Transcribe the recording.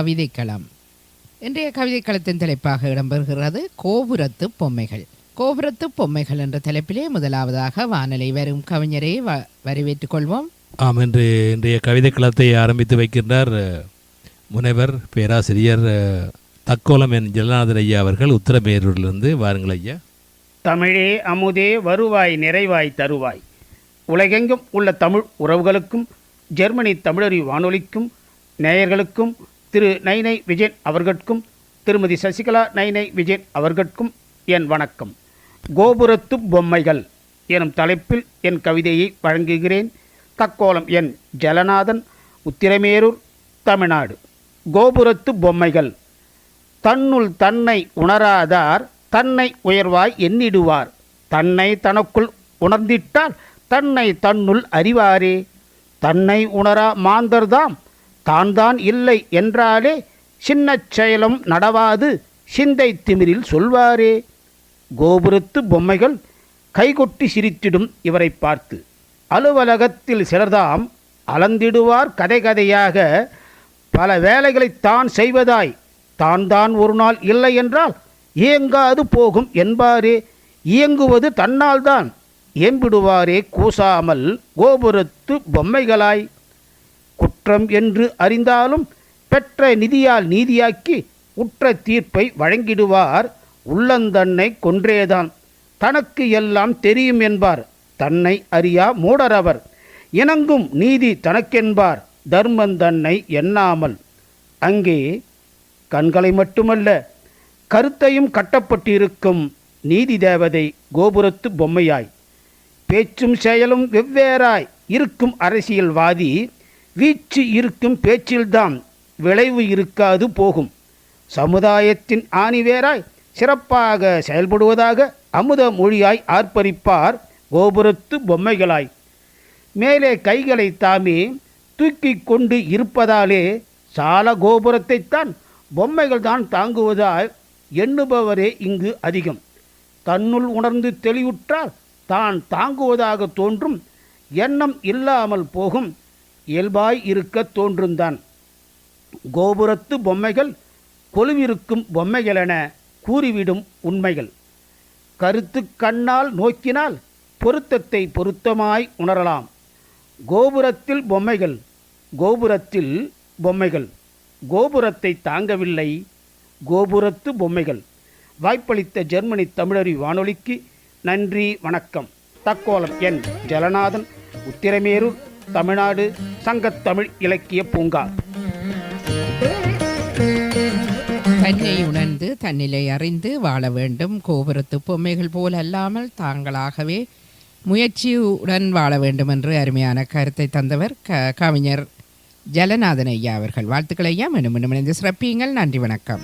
கவிதைக்களம். இன்றைய கவிதைக்களத்தின் தலைப்பாக இடம்பெறுகிறது கோபுரத்து பொம்மைகள். கோபுரத்து பொம்மைகள் என்ற தலைப்பிலே முதலாவதாக வானலை வரும் கவிஞரை வ வரவேற்றுக் கொள்வோம். ஆம் இன்று இன்றைய கவிதை களத்தை ஆரம்பித்து வைக்கின்றார் முனைவர் பேராசிரியர் தக்கோலம் என் ஜெகநாதன் ஐயா அவர்கள் உத்தரமேரூரிலிருந்து வாருங்கள் ஐயா. தமிழே அமுதே வருவாய் நிறைவாய் தருவாய். உலகெங்கும் உள்ள தமிழ் உறவுகளுக்கும் ஜெர்மனி தமிழறி வானொலிக்கும் நேயர்களுக்கும் திரு நைனை விஜயன் அவர்களுக்கும் திருமதி சசிகலா நைனை விஜயன் அவர்களுக்கும் என் வணக்கம். கோபுரத்து பொம்மைகள் எனும் தலைப்பில் என் கவிதையை வழங்குகிறேன். தக்கோலம் என் ஜலநாதன் உத்திரமேரூர் தமிழ்நாடு. கோபுரத்து பொம்மைகள் தன்னுள் தன்னை உணராதார் தன்னை உயர்வாய் எண்ணிடுவார். தன்னை தனக்குள் உணர்ந்திட்டால் தன்னை தன்னுள் அறிவாரே. தன்னை உணரா மாந்தர்தாம் தான் தான் இல்லை என்றாலே சின்னச் செயலும் நடவாது சிந்தை திமிரில் சொல்வாரே. கோபுரத்து பொம்மைகள் கைகொட்டி சிரித்திடும் இவரை பார்த்து. அலுவலகத்தில் சிலர்தாம் அளந்திடுவார் கதை கதையாக பல வேலைகளை தான் செய்வதாய் தான் தான் ஒரு நாள் இல்லை என்றால் இயங்காது போகும் என்பாரே. இயங்குவது தன்னால்தான் ஏம்பிடுவாரே கூசாமல் கோபுரத்து பொம்மைகளாய். குற்றம் என்று அறிந்தாலும் பெற்ற நிதியால் நீதியாக்கி உற்ற தீர்ப்பை வழங்கிடுவார். உள்ளந்தன்னை கொன்றேதான். தனக்கு எல்லாம் தெரியும் என்பார். தன்னை அறியா மூடரவர் இணங்கும் நீதி தனக்கென்பார். தர்மந்தன்னை எண்ணாமல். அங்கே கண்களை மட்டுமல்ல கருத்தையும் கட்டப்பட்டிருக்கும் நீதி தேவதை கோபுரத்து பொம்மையாய். பேச்சும் செயலும் வெவ்வேறாய். இருக்கும் அரசியல்வாதி வீச்சு இருக்கும் பேச்சில்தான் விளைவு இருக்காது போகும். சமுதாயத்தின் ஆணிவேராய் சிறப்பாக செயல்படுவதாக அமுத மொழியாய் ஆர்ப்பரிப்பார் கோபுரத்து பொம்மைகளாய். மேலே கைகளை தாமே தூக்கி கொண்டு இருப்பதாலே சால கோபுரத்தைத்தான் பொம்மைகள் தான் தாங்குவதாய் எண்ணுபவரே இங்கு அதிகம். தன்னுள் உணர்ந்து தெளிவுற்றால் தான் தாங்குவதாக தோன்றும் எண்ணம் இல்லாமல் போகும். இயல்பாய் இருக்க தோன்றுந்தான். கோபுரத்து பொம்மைகள் கொலுவிருக்கும் பொம்மைகளென கூறிவிடும் உண்மைகள். கருத்து கண்ணால் நோக்கினால் பொருத்தத்தை பொருத்தமாய் உணரலாம். கோபுரத்தில் பொம்மைகள் கோபுரத்தில் பொம்மைகள். கோபுரத்தை தாங்கவில்லை கோபுரத்து பொம்மைகள். வாய்ப்பளித்த ஜெர்மனி தமிழறி வானொலிக்கு நன்றி வணக்கம். தக்கோலம் என் ஜலநாதன் உத்திரமேரூர். தமிழ்நாடு சங்கத்தமிழ் இலக்கிய பூங்கா. தன்னை உணர்ந்து தன்னிலை அறிந்து வாழ வேண்டும். கோபுரத்து பொம்மைகள் போல் அல்லாமல் தாங்களாகவே முயற்சியுடன் வாழ வேண்டும் என்று அருமையான கருத்தை தந்தவர் க கவிஞர் ஜலநாதன் ஐயா அவர்கள். வாழ்த்துக்கள் ஐயா. மீண்டும் மீண்டும் இணைந்து சிறப்பியுங்கள். நன்றி வணக்கம்.